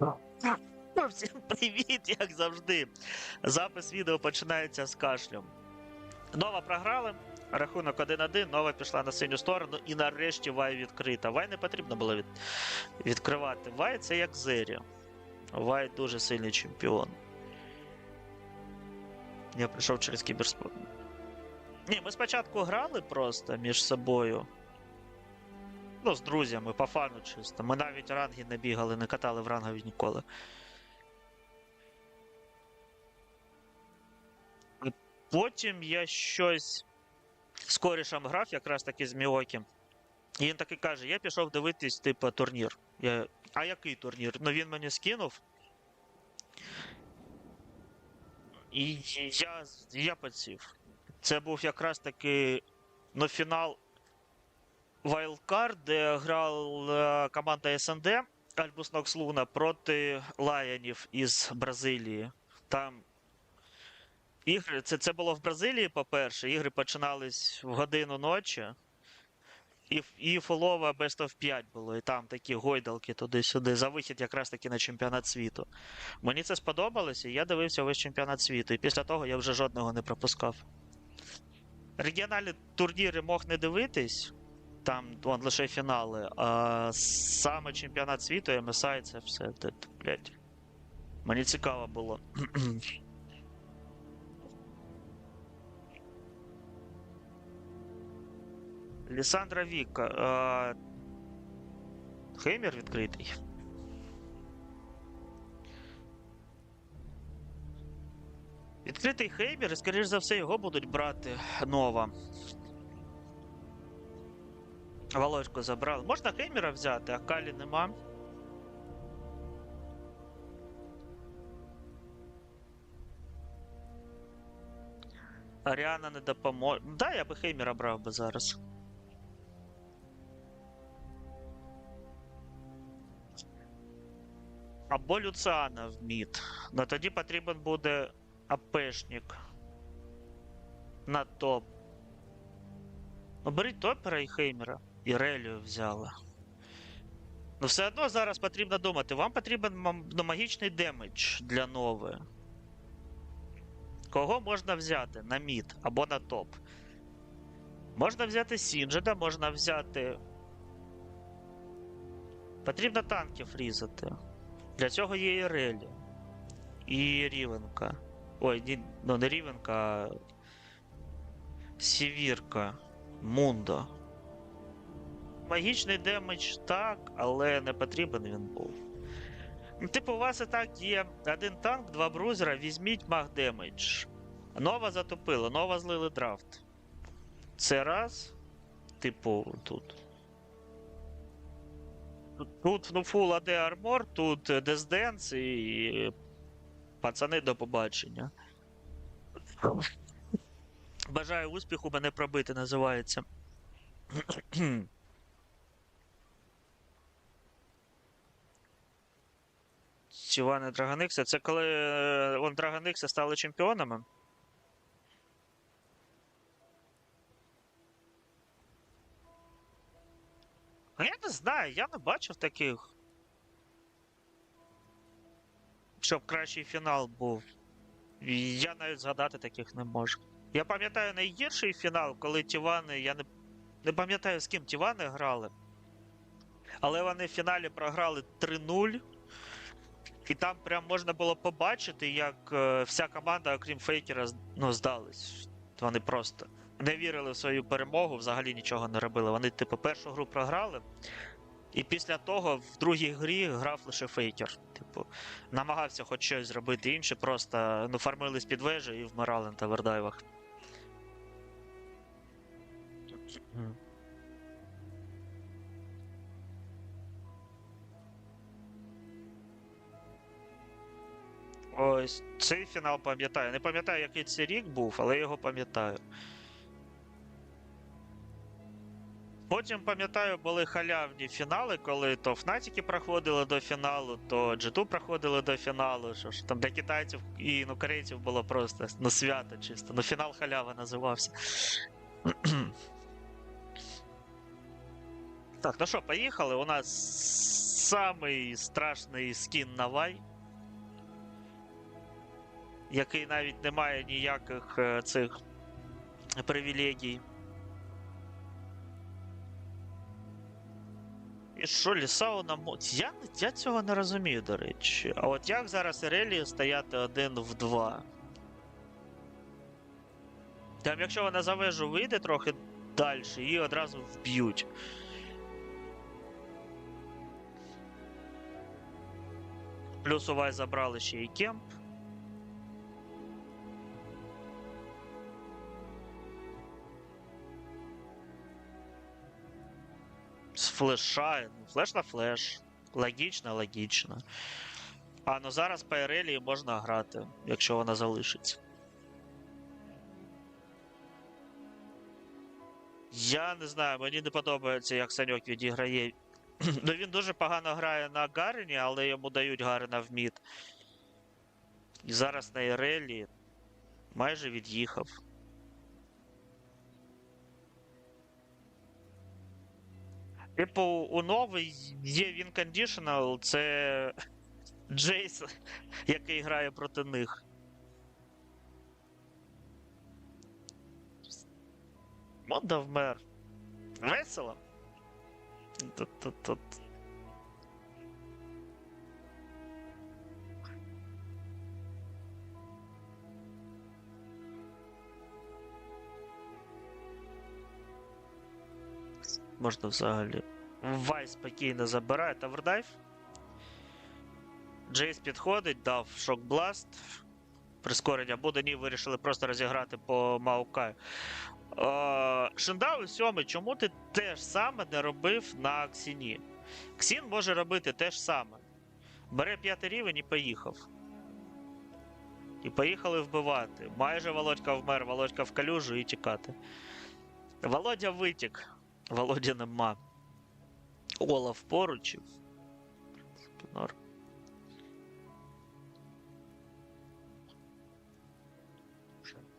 Ну, Всім привіт, як завжди. Запис відео починається з кашлем. Нова програли. Рахунок 1-1, нова пішла на синю сторону, і нарешті Вай відкрита. Вай не потрібно було від... відкривати. Вай це як Зері. Вай дуже сильний чемпіон. Я прийшов через кіберспорт. Ні, ми спочатку грали просто між собою. Ну, з друзями, по фану чисто. Ми навіть ранги не бігали, не катали в рангові ніколи. Потім я щось з корішем грав, якраз таки з Міокі. І він таки каже: я пішов дивитись, типу, турнір. Я... А який турнір? Ну він мені скинув. І я, я подсів. Це був якраз таки ну, фінал Wildcard, де грала команда СНД Альбус Нокс Луна проти Лайонів із Бразилії. Там ігри, це, це було в Бразилії, по-перше. Ігри починались в годину ночі. І, і фолова Best of 5 було, і там такі гойдалки туди-сюди, за вихід якраз таки на чемпіонат світу. Мені це сподобалося, і я дивився весь чемпіонат світу. І після того я вже жодного не пропускав. Регіональні турніри мог не дивитись, там вон, лише фінали, а саме чемпіонат світу, MSI, це все. Це, блядь. Мені цікаво було. Лісандра Віка. Хеймер відкритий. Відкритий Хеймер, і, скоріш за все, його будуть брати нова. Володьку забрали. Можна Хеймера взяти, а Калі нема. Аріана не допоможе. Да, я би Хеймера брав би зараз. Або Люциана в мід. Ну тоді потрібен буде АПшник. На топ. Ну, беріть топера і Хеймера. І Релію взяли. Ну, все одно зараз потрібно думати. Вам потрібен ну, магічний демедж для нової. Кого можна взяти на мід або на топ? Можна взяти Сінджеда, можна взяти. Потрібно танків різати. Для цього є і Релі. І Рівенка. Ой, ні, ну не Рівенка, а Сівірка. Мундо. Магічний демедж так, але не потрібен він був. Ну, Типу, у вас і так є один танк, два брузера, візьміть маг демедж. Нова затопила, нова злили драфт. Це раз. Типу, тут. Тут, ну, Full AD Armor, тут е, і пацани до побачення. Бажаю успіху, мене пробити називається. Сівани Драгоникса. Це коли е, он Драгоникса стали чемпіонами. А я не знаю, я не бачив таких. Щоб кращий фінал був. Я навіть згадати таких не можу. Я пам'ятаю найгірший фінал, коли Тівани. Я не, не пам'ятаю з ким Тівани грали. Але вони в фіналі програли 3-0. І там прям можна було побачити, як е, вся команда, окрім Фейкера, ну, здались. Вони просто не вірили в свою перемогу, взагалі нічого не робили. Вони, типу, першу гру програли. І після того в другій грі грав лише фейкер. Типу, намагався хоч щось зробити інше, просто ну, фармились під вежі і вмирали на тавердайвах. Ось цей фінал пам'ятаю. Не пам'ятаю, який це рік був, але його пам'ятаю. Потім пам'ятаю, були халявні фінали, коли то Фнатіки проходили до фіналу, то G2 проходили до фіналу. Що ж там для китайців і ну, було просто ну, свято чисто. Ну, фінал халява називався. так, ну що, поїхали. У нас самий страшний скін на Вай. Який навіть не має ніяких е, цих привілегій. І що, Лісау на моці? Я, я цього не розумію, до речі. А от як зараз Ірелі стояти один в два? Там, якщо вона за вежу вийде трохи далі, її одразу вб'ють. Плюс у Вай забрали ще і кемп. Флеша. ну, Флеш на флеш. Логічно, логічно. А ну зараз по Ерелії можна грати, якщо вона залишиться. Я не знаю, мені не подобається, як Саньок відіграє. ну він дуже погано грає на Гарені, але йому дають Гарена в мід. І зараз на Ерелі майже від'їхав. Типу, у новий є Win Conditional, це Джейс, який грає проти них. Монда вмер. Весело. Тут-тут-тут. Можна взагалі. Вай спокійно забирає тавердайв. Джейс підходить, дав шокбласт. Прискорення буде, ні, вирішили просто розіграти по Маукаю. Е, Шиндау сьомий, чому ти те ж саме не робив на Ксіні? Ксін може робити те ж саме. Бере п'ятий рівень і поїхав. І поїхали вбивати. Майже Володька вмер, Володька в калюжу і тікати. Володя витік. Володя нема. Олаф поруч. Норм.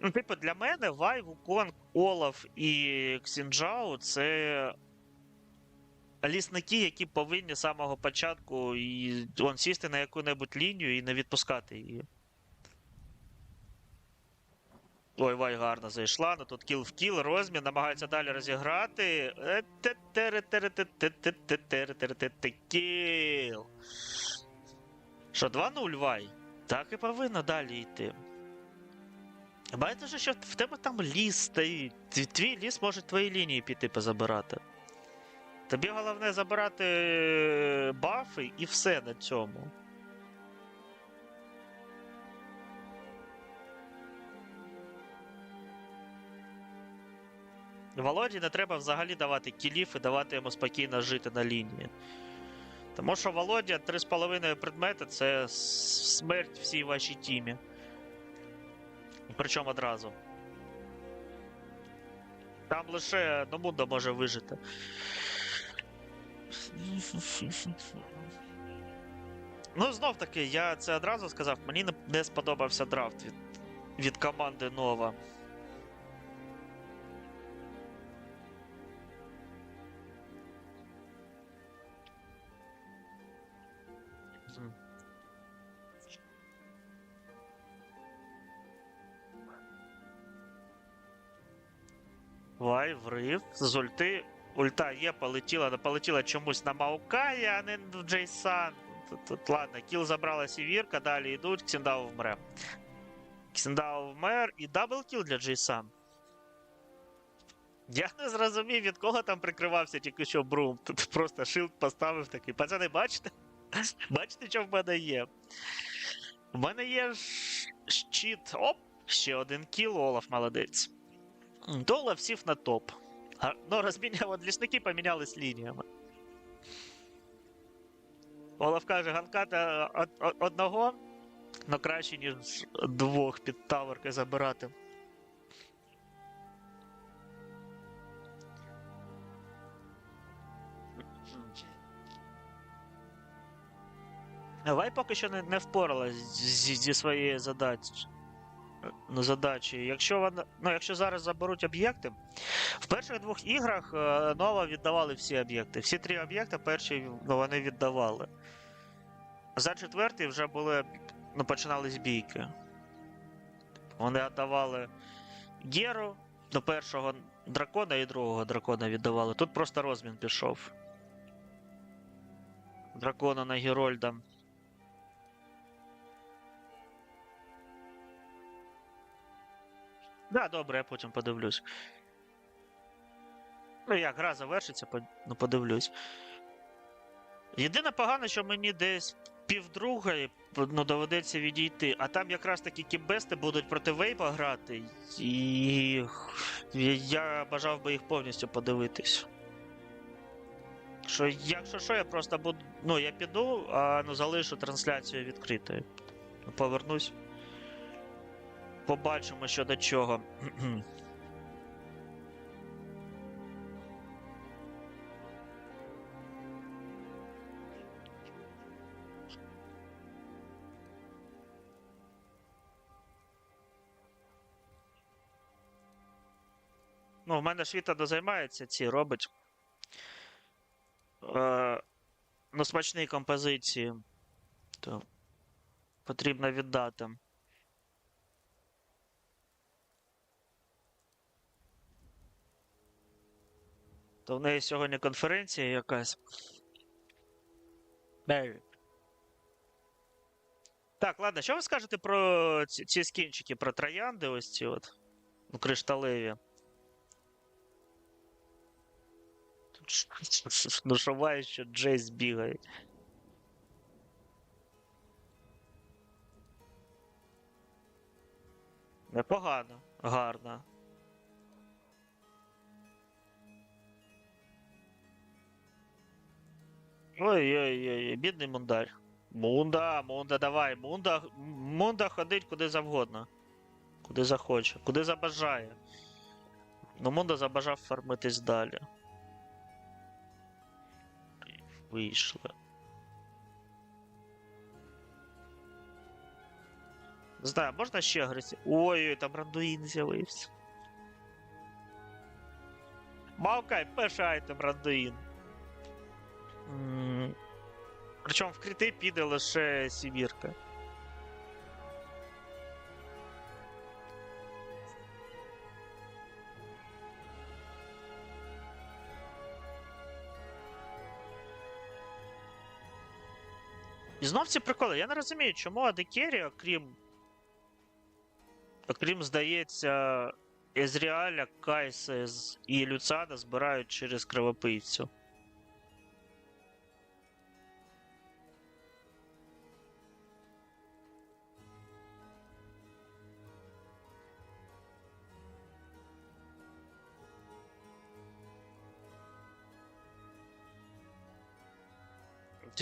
Ну, типу, для мене Вай, Вуконг, Олаф і Ксінджао це лісники, які повинні з самого початку і сісти на яку-небудь лінію і не відпускати її. Ой, Вай гарно зайшла, ну тут кіл в кіл, розмін, намагається далі розіграти. Кіл. Що, 2-0 Вай? Так і повинно далі йти. Байдуже, що в тебе там ліс стоїть. Твій- Твій ліс може твої лінії піти позабирати. Тобі головне забирати е, бафи і все на цьому. Володі не треба взагалі давати кілів і давати йому спокійно жити на лінії. Тому що Володя 3,5 предмети це смерть всій вашій тімі. Причому одразу. Там лише Номунда може вижити. Ну, знов таки, я це одразу сказав, мені не, сподобався драфт від, від команди Нова. Врив. З ульти. Ульта є, полетіла, але полетіла чомусь на Маукая, а не в Джейсан. Тут, ладно, кіл забрала Сівірка, далі йдуть, Ксіндау вмре. Ксіндау вмер і даблкіл для Джейсан. Я не зрозумів, від кого там прикривався тільки що Брум. Тут просто шилд поставив такий. Пацани, бачите? Бачите, що в мене є? В мене є щит. Оп! Ще один кіл, Олаф молодець. М, То Олаф сів на топ. А, ну, розміняв, от лісники помінялись лініями. Олаф каже, ганката од- од- одного, но краще, ніж двох під таверки забирати. Вай поки що не, не впоралась зі, зі своєю задачею. Задачі. Якщо вона, ну, якщо зараз заберуть об'єкти, в перших двох іграх е, Нова віддавали всі об'єкти. Всі три об'єкти перші ну, вони віддавали. За четвертий вже були, ну, починались бійки. Вони віддавали Геру до першого дракона і другого дракона віддавали. Тут просто розмін пішов. Дракона на Герольда. Да, добре, я потім подивлюсь. Ну як, гра завершиться, ну подивлюсь. Єдине погано, що мені десь півдругої ну, доведеться відійти, а там якраз такі кімбести будуть проти Вейпа грати, і я бажав би їх повністю подивитись. Що, якщо що, я просто буду. Ну, я піду, а ну, залишу трансляцію відкритою. Повернусь. Побачимо, що до чого. Ну, в мене ж Віта дозаймається, ці робить. Е, ну, смачні композиції. То потрібно віддати. То в неї сьогодні конференція якась. Бей. Так, ладно, що ви скажете про ці, ці скінчики, про троянди ось ці от? Ну, кришталеві. Ну, шуває, що Джейс бігає. Непогано, гарно. Ой-ой-ой, бідний мундар. Мунда, Мунда, давай. Мунда, Мунда ходить куди завгодно. Куди захоче, куди забажає. Ну, Мунда забажав фармитись далі. Вийшли. Не знаю, можна ще агресив. Ой-ой, там рандуїн з'явився. Мавкай, перший айтем рандуїн. Причому в крити піде лише сівірка. І знов ці приколи. Я не розумію, чому Адекері, окрім. Окрім, здається, Езріаля, Кайсес і Люцада збирають через кривопивцю.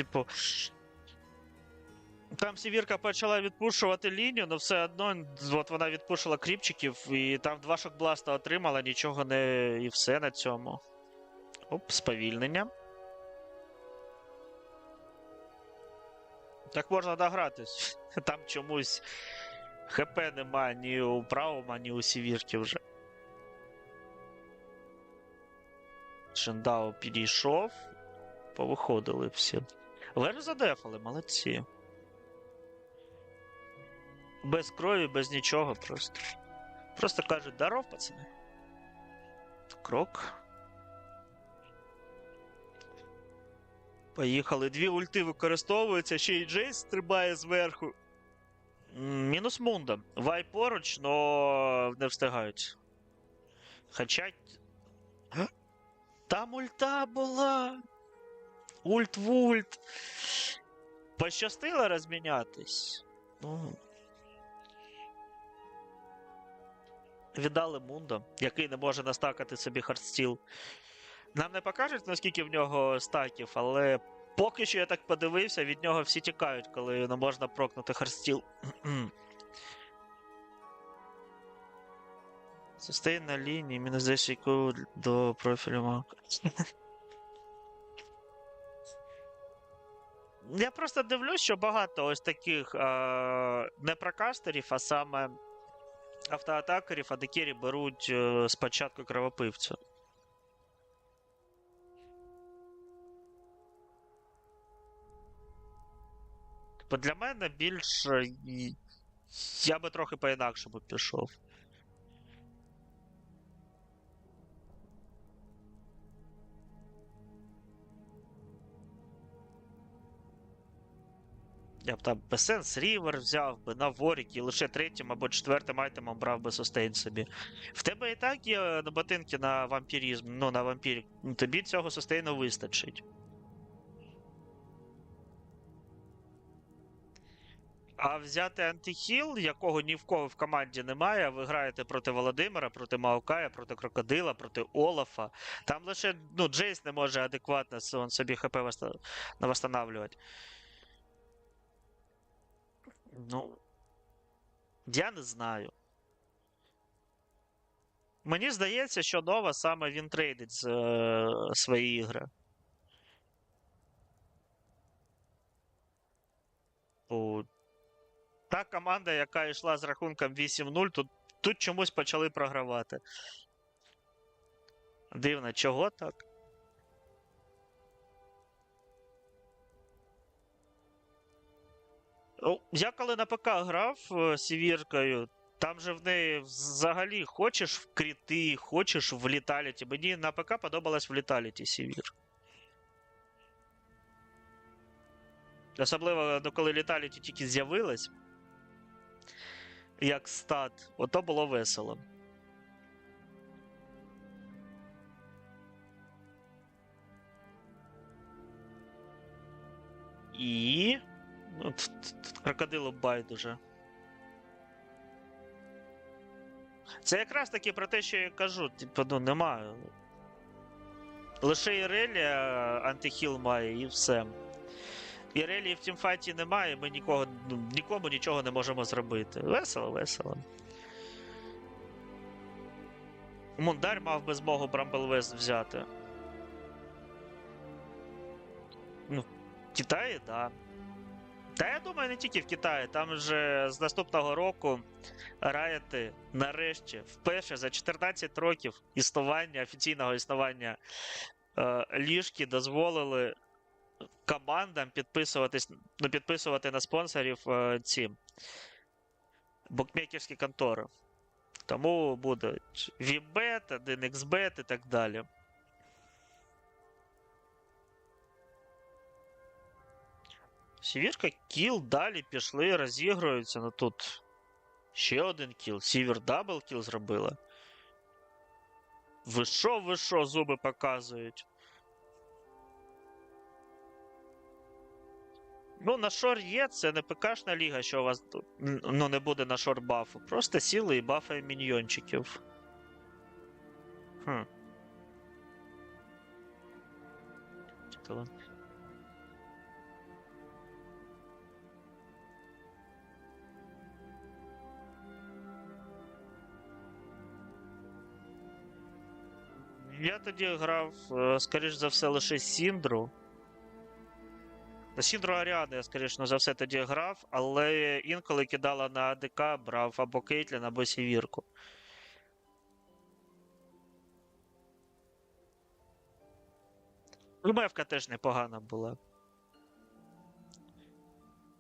Типу. Там Сівірка почала відпушувати лінію, але все одно от вона відпушила кріпчиків, і там два шокбласта отримала, нічого не. і все на цьому. Оп, сповільнення. Так можна догратись. Там чомусь ХП нема ні у правому, ні у Сівірки вже. Шендао підійшов. Повиходили всі. Лежу задефали, молодці. Без крові, без нічого просто. Просто кажуть, даров, пацани. Крок. Поїхали. Дві ульти використовуються, ще й Джейс стрибає зверху. Мінус Мунда. Вай поруч, но не встигають. Хоча. Там ульта була. Ульт в ульт. Пощастило розмінятись. Ну. Віддали Мунда, який не може настакати собі хардстіл. Нам не покажуть, наскільки в нього стаків, але поки що я так подивився, від нього всі тікають, коли не можна прокнути хардстіл. Состей на лінії, мінус 10 IQ до профілю мака. Я просто дивлюсь, що багато ось таких е, не прокастерів, а саме автоатакерів, а декері беруть е, спочатку кровопивцю. Бо для мене більше. Я би трохи по-інакшому пішов. Я б там Бесенс Рівер взяв би на Ворік і лише третім або четвертим айтемом брав би сустейн собі. В тебе і так є на ботинки на вампірізм, ну на вампірік. Ну, Тобі цього сустейну вистачить. А взяти антихіл, якого ні в кого в команді немає, ви граєте проти Володимира, проти Маукая, проти Крокодила, проти Олафа. Там лише ну, Джейс не може адекватно собі ХП восста- восстанавливати. Ну. Я не знаю. Мені здається, що нова саме він трейдить з, е, свої ігри. У... Та команда, яка йшла з рахунком 8-0, тут, тут чомусь почали програвати. Дивно, чого так? Я коли на ПК грав е, сівіркою, там же в неї взагалі хочеш в кріти, хочеш в літаліті. Мені на ПК подобалось в літаліті сівір. Особливо, ну, коли літаліті тільки з'явилась. Як стат, ото було весело. І. Ну, т- т- т- крокодилу байдуже. Це якраз таки про те, що я кажу. Типу, ну немає. Лише Ірелія антихіл має і все. Ірелії в тімфайті немає, ми нікого, ну, нікому нічого не можемо зробити. Весело, весело. Мундар мав би змогу Брамблвест взяти. Ну, Китаї, так. Да. Та я думаю, не тільки в Китаї. Там вже з наступного року Райоти нарешті вперше за 14 років існування, офіційного існування е, ліжки дозволили командам підписуватись, ну, підписувати на спонсорів е, ці букмекерські контори. Тому будуть VBet, 1xBet і так далі. Сівірка кіл далі пішли, розігруються. Ну тут ще один кіл. Сівер дабл кіл зробила. Ви що, ви що, зуби показують? Ну, на шор є, це не ПКшна ліга, що у вас ну, не буде на шор бафу. Просто сіли і бафає міньйончиків. Хм. Чекала. Я тоді грав, е, скоріш за все, лише Сіндру. На Сіндру Аріани я, скоріш за все, тоді грав, але інколи кидала на АДК, брав або Кейтлін, або Сівірку. Мевка теж непогана була.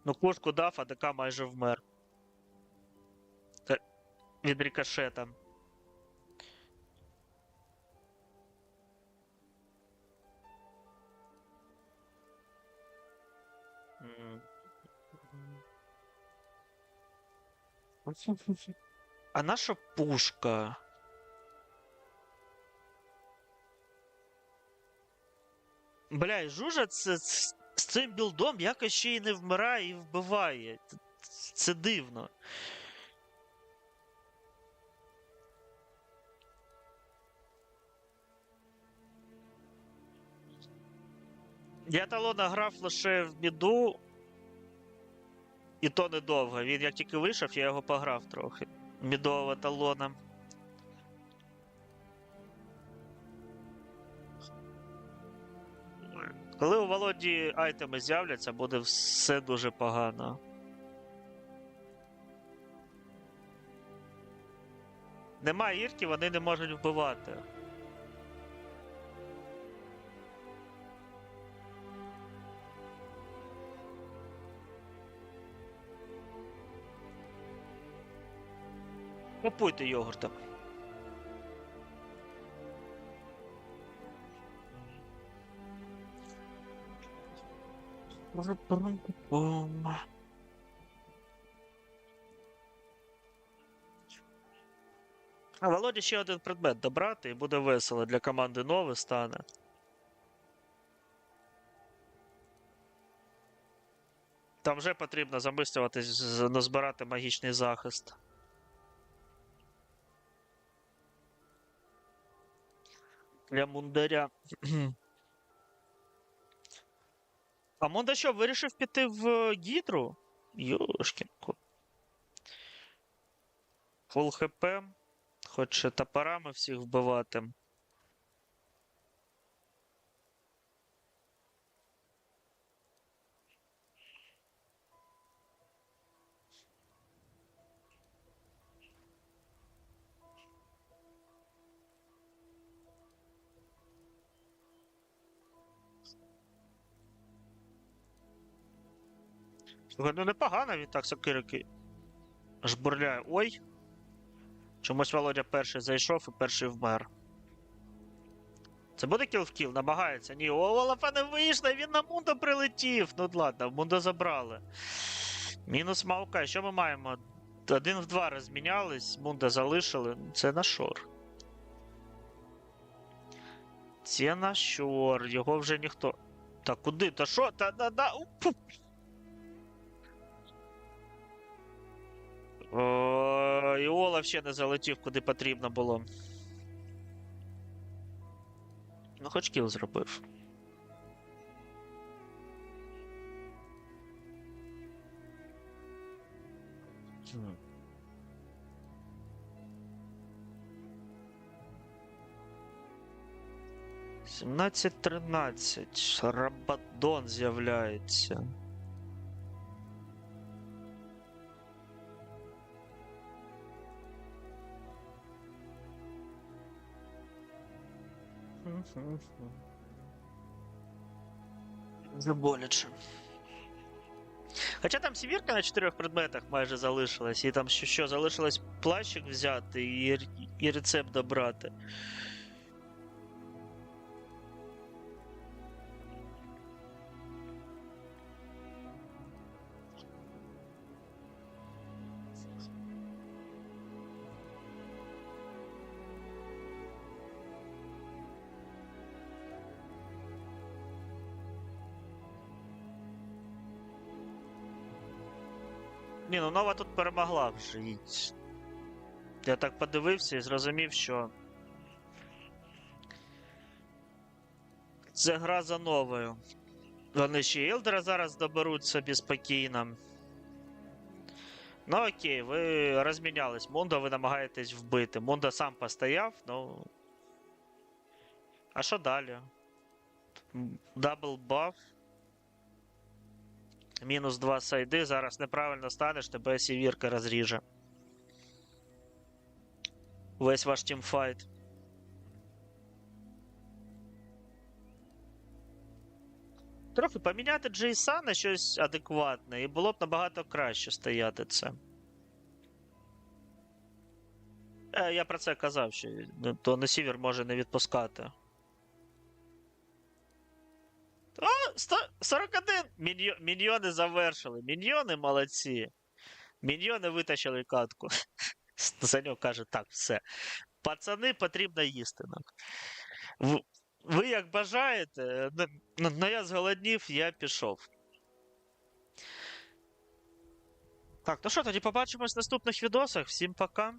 Ну, кушку дав, АДК майже вмер. Від рикошета. А наша пушка? Бля, і жужа це, з з цим білдом якось ще й не вмирає і вбиває. Це дивно. Я талона грав лише в біду, і то недовго. Він як тільки вийшов, я його пограв трохи. Мідового талона. Коли у Володі айтеми з'являться, буде все дуже погано. Немає ірки, вони не можуть вбивати. Купуйте йогурта. Пум. А Володі ще один предмет добрати і буде весело для команди нове стане. Там вже потрібно замислюватись, назбирати магічний захист. Для мундаря. А Мунда що, вирішив піти в е, Гідру? Йошкін. Фул ХП. Хоче топорами всіх вбивати. Слухай, ну непогано він так сокирики жбурляє. Ой. Чомусь Володя перший зайшов і перший вмер. Це буде кіл в кіл, намагається. Ні, о, Олафа не вийшло, він на Мундо прилетів. Ну ладно, Мундо забрали. Мінус Маука. Що ми маємо? Один в два розмінялись, Мунда залишили. Це на шор. Це на шор. Його вже ніхто. Та куди? Та що? Та да, да. О, і Олаф ще не залетів, куди потрібно було. Ну, хоч кіл зробив. Сімнадцять тринадцять. Рабадон з'являється. Вже боляче. Хоча там сівірка на чотирьох предметах майже залишилась, і там що, що залишилось плащик взяти і, і рецепт добрати. Ні, ну нова тут перемогла вже. Я так подивився і зрозумів, що. Це гра за новою. Вони ще Ілдера зараз доберуть собі спокійно. Ну окей, ви розмінялись. Мундо ви намагаєтесь вбити. Мундо сам постояв, ну. А що далі? Дабл баф. Мінус 2 сайди. Зараз неправильно станеш, тебе сівірка розріже. Весь ваш тімфайт. Трохи поміняти Джейса на щось адекватне, і було б набагато краще стояти це. Е, я про це казав, що ну, то на сівер може не відпускати. 100, 41! Міньйо, міньйони завершили. Міньйони молодці. Міньйони витащили катку. Саньок каже, так, все. Пацани потрібно їсти нам. Ви як бажаєте, ну, ну, ну я зголоднів, я пішов. Так, ну що, тоді побачимось в наступних відосах. Всім пока.